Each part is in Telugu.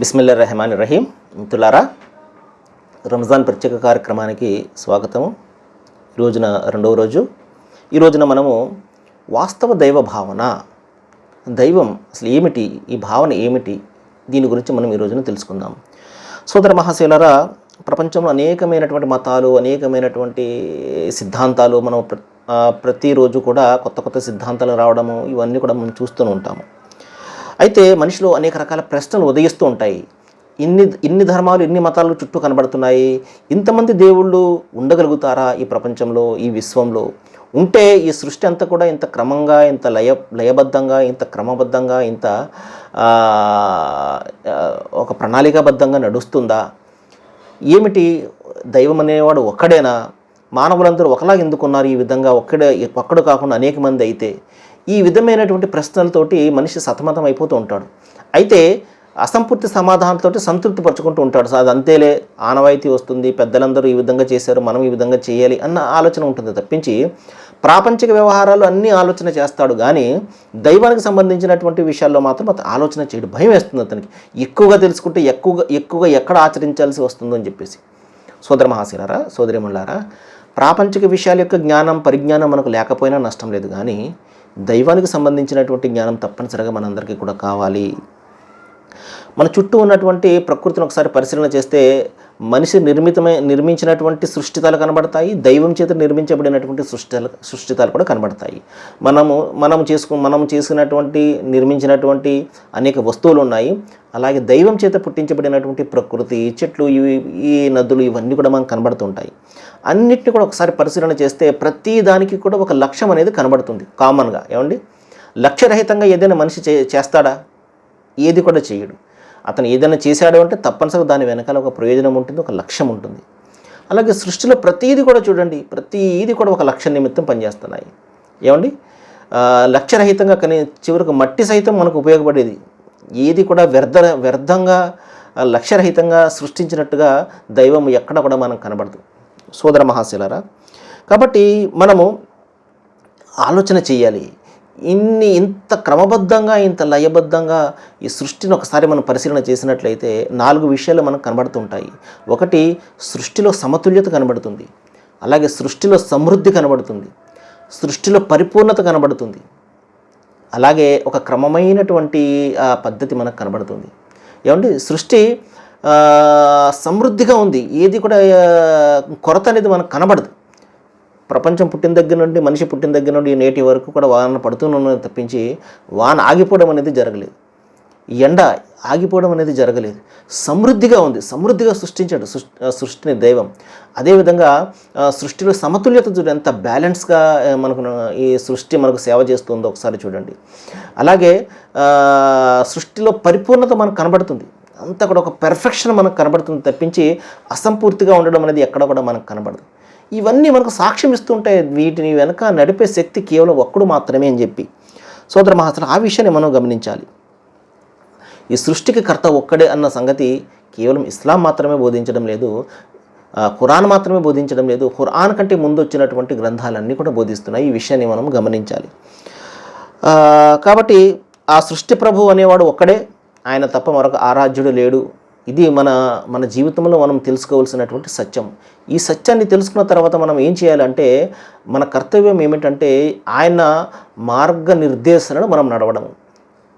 బిస్మిల్లా రెహమాన్ రహీం మిత్రులారా రంజాన్ ప్రత్యేక కార్యక్రమానికి స్వాగతము. ఈ రోజున రెండవ రోజు. ఈ రోజున మనము వాస్తవ దైవ భావన దైవం అసలు ఏమిటి ఈ భావన ఏమిటి దీని గురించి మనం ఈ రోజున తెలుసుకుందాం. సోదర మహాశీలరా ప్రపంచంలో అనేకమైనటువంటి మతాలు అనేకమైనటువంటి సిద్ధాంతాలు మనం ప్ర ప్రతిరోజు కూడా కొత్త కొత్త సిద్ధాంతాలు రావడము ఇవన్నీ కూడా మనం చూస్తూనే ఉంటాము. అయితే మనిషిలో అనేక రకాల ప్రశ్నలు ఉదయిస్తూ ఉంటాయి. ఇన్ని ఇన్ని ధర్మాలు ఇన్ని మతాలు చుట్టూ కనబడుతున్నాయి. ఇంతమంది దేవుళ్ళు ఉండగలుగుతారా ఈ ప్రపంచంలో ఈ విశ్వంలో? ఉంటే ఈ సృష్టి అంతా కూడా ఇంత క్రమంగా ఇంత లయ లయబద్ధంగా ఇంత క్రమబద్ధంగా ఇంత ఒక ప్రణాళికాబద్ధంగా నడుస్తుందా? ఏమిటి? దైవం అనేవాడు ఒక్కడేనా? మానవులందరూ ఒకలా ఎందుకున్నారు ఈ విధంగా? ఒక్కడే ఒక్కడు కాకుండా అనేక మంది అయితే. ఈ విధమైనటువంటి ప్రశ్నలతోటి మనిషి సతమతం అయిపోతూ ఉంటాడు. అయితే అసంపూర్తి సమాధానంతో సంతృప్తి పరుచుకుంటూ ఉంటాడు. అది అంతేలే ఆనవాయితీ వస్తుంది పెద్దలందరూ ఈ విధంగా చేశారు మనం ఈ విధంగా చేయాలి అన్న ఆలోచన ఉంటుంది. తప్పించి ప్రాపంచిక వ్యవహారాలు అన్నీ ఆలోచన చేస్తాడు. కానీ దైవానికి సంబంధించినటువంటి విషయాల్లో మాత్రం అతను ఆలోచన చేయడు. భయం వేస్తుంది అతనికి. ఎక్కువగా తెలుసుకుంటే ఎక్కువగా ఎక్కువగా ఎక్కడ ఆచరించాల్సి వస్తుందో అని చెప్పేసి. సోదర మహాశీలారా సోదరిమల్లారా ప్రాపంచిక విషయాల యొక్క జ్ఞానం పరిజ్ఞానం మనకు లేకపోయినా నష్టం లేదు. కానీ దైవానికి సంబంధించినటువంటి జ్ఞానం తప్పనిసరిగా మనందరికీ కూడా కావాలి. మన చుట్టూ ఉన్నటువంటి ప్రకృతిని ఒకసారి పరిశీలన చేస్తే మనిషి నిర్మితమై నిర్మించినటువంటి సృష్టితాలు కనబడతాయి దైవం చేత నిర్మించబడినటువంటి సృష్టితాలు సృష్టితాలు కూడా కనబడతాయి. మనము మనము చేసుకు మనం చేసినటువంటి నిర్మించినటువంటి అనేక వస్తువులు ఉన్నాయి. అలాగే దైవం చేత పుట్టించబడినటువంటి ప్రకృతి చెట్లు ఇవి ఈ నదులు ఇవన్నీ కూడా మనకు కనబడుతుంటాయి. అన్నిటిని కూడా ఒకసారి పరిశీలన చేస్తే ప్రతి దానికి కూడా ఒక లక్ష్యం అనేది కనబడుతుంది కామన్గా ఏమండి? లక్ష్యరహితంగా ఏదైనా మనిషి చే చేస్తాడా? ఏది కూడా చేయడు. అతను ఏదైనా చేశాడు అంటే తప్పనిసరిగా దాని వెనకాల ఒక ప్రయోజనం ఉంటుంది ఒక లక్ష్యం ఉంటుంది. అలాగే సృష్టిలో ప్రతీది కూడా చూడండి ప్రతీది కూడా ఒక లక్ష్య నిమిత్తం పనిచేస్తున్నాయి. ఏమండి? లక్ష్యరహితంగా కానీ చివరికి మట్టి సైతం మనకు ఉపయోగపడేది. ఏది కూడా వ్యర్థ వ్యర్థంగా లక్ష్యరహితంగా సృష్టించినట్టుగా దైవం ఎక్కడ కూడా మనం కనబడదు. సోదర మహాశిలరా కాబట్టి మనము ఆలోచన చేయాలి. ఇన్ని ఇంత క్రమబద్ధంగా ఇంత లయబద్ధంగా ఈ సృష్టిని ఒకసారి మనం పరిశీలన చేసినట్లయితే నాలుగు విషయాలు మనకు కనబడుతుంటాయి. ఒకటి సృష్టిలో సమతుల్యత కనబడుతుంది. అలాగే సృష్టిలో సమృద్ధి కనబడుతుంది. సృష్టిలో పరిపూర్ణత కనబడుతుంది. అలాగే ఒక క్రమమైనటువంటి పద్ధతి మనకు కనబడుతుంది. ఏమంటే సృష్టి సమృద్ధిగా ఉంది. ఏది కూడా కొరత అనేది మనకు కనబడదు. ప్రపంచం పుట్టిన దగ్గర నుండి మనిషి పుట్టిన దగ్గర నుండి నేటి వరకు కూడా వాన పడుతూనే తప్పించి వాన ఆగిపోవడం అనేది జరగలేదు. ఎండ ఆగిపోవడం అనేది జరగలేదు. సమృద్ధిగా ఉంది. సమృద్ధిగా సృష్టించాడు సృష్టి సృష్టిని దైవం. అదేవిధంగా సృష్టిలో సమతుల్యత చూడండి ఎంత బ్యాలెన్స్గా మనకు ఈ సృష్టి మనకు సేవ చేస్తుందో ఒకసారి చూడండి. అలాగే సృష్టిలో పరిపూర్ణత మనకు కనబడుతుంది. అంతా కూడా ఒక పెర్ఫెక్షన్ మనకు కనబడుతుంది తప్పించి అసంపూర్తిగా ఉండడం అనేది ఎక్కడ కూడా మనకు కనబడదు. ఇవన్నీ మనకు సాక్ష్యం ఇస్తుంటాయి వీటిని వెనక నడిపే శక్తి కేవలం ఒక్కడు మాత్రమే అని చెప్పి. సోదర మహాసన ఆ విషయాన్ని మనం గమనించాలి. ఈ సృష్టికి కర్త ఒక్కడే అన్న సంగతి కేవలం ఇస్లాం మాత్రమే బోధించడం లేదు. ఖురాన్ మాత్రమే బోధించడం లేదు. ఖురాన్ కంటే ముందు వచ్చినటువంటి గ్రంథాలన్నీ కూడా బోధిస్తున్నాయి. ఈ విషయాన్ని మనం గమనించాలి. కాబట్టి ఆ సృష్టి ప్రభు అనేవాడు ఒక్కడే. ఆయన తప్ప మరొక ఆరాధ్యుడు లేడు. ఇది మన మన జీవితంలో మనం తెలుసుకోవాల్సినటువంటి సత్యం. ఈ సత్యాన్ని తెలుసుకున్న తర్వాత మనం ఏం చేయాలంటే మన కర్తవ్యం ఏమిటంటే ఆయన మార్గనిర్దేశనను మనం నడవడము.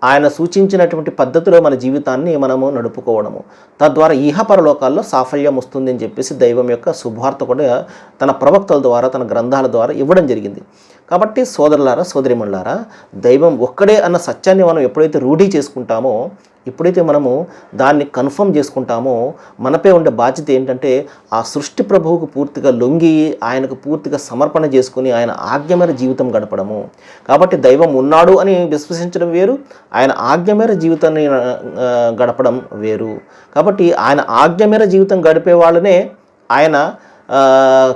ఆయన సూచించినటువంటి పద్ధతిలో మన జీవితాన్ని మనము నడుపుకోవడము. తద్వారా ఇహపరలోకాల్లో సాఫల్యం వస్తుంది అని చెప్పేసి దైవం యొక్క శుభార్త కూడా తన ప్రవక్తల ద్వారా తన గ్రంథాల ద్వారా ఇవ్వడం జరిగింది. కాబట్టి సోదరులారా సోదరిమణులారా దైవం ఒక్కడే అన్న సత్యాన్ని మనం ఎప్పుడైతే రూఢీ చేసుకుంటామో ఎప్పుడైతే మనము దాన్ని కన్ఫర్మ్ చేసుకుంటామో మనపై ఉండే బాధ్యత ఏంటంటే ఆ సృష్టి ప్రభువుకు పూర్తిగా లొంగి ఆయనకు పూర్తిగా సమర్పణ చేసుకుని ఆయన ఆజ్ఞ మేర జీవితం గడపడము. కాబట్టి దైవం ఉన్నాడు అని విశ్వసించడం వేరు ఆయన ఆజ్ఞ మేర జీవితాన్ని గడపడం వేరు. కాబట్టి ఆయన ఆజ్ఞ మేర జీవితం గడిపే వాళ్ళనే ఆయన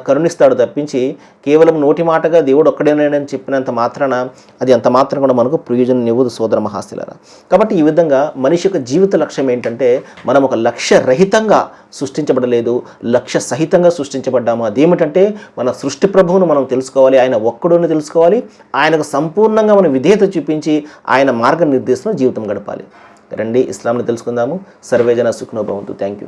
కరుణిస్తాడు తప్పించి కేవలం నోటి మాటగా దేవుడు ఒక్కడేనని చెప్పినంత మాత్రాన అది అంత మాత్రం కూడా మనకు ప్రయోజనం ఇవ్వదు సోదర మహాశిలరా. కాబట్టి ఈ విధంగా మనిషి యొక్క జీవిత లక్ష్యం ఏంటంటే మనం ఒక లక్ష్య రహితంగా సృష్టించబడలేదు లక్ష్య సహితంగా సృష్టించబడ్డాము. అదేమిటంటే మన సృష్టి ప్రభువును మనం తెలుసుకోవాలి ఆయన ఒక్కడుని తెలుసుకోవాలి ఆయనకు సంపూర్ణంగా మనం విధేయత చూపించి ఆయన మార్గనిర్దేశంలో జీవితం గడపాలి. రండి ఇస్లాంని తెలుసుకుందాము. సర్వేజన సుఖ్నోభవంతు. Thank you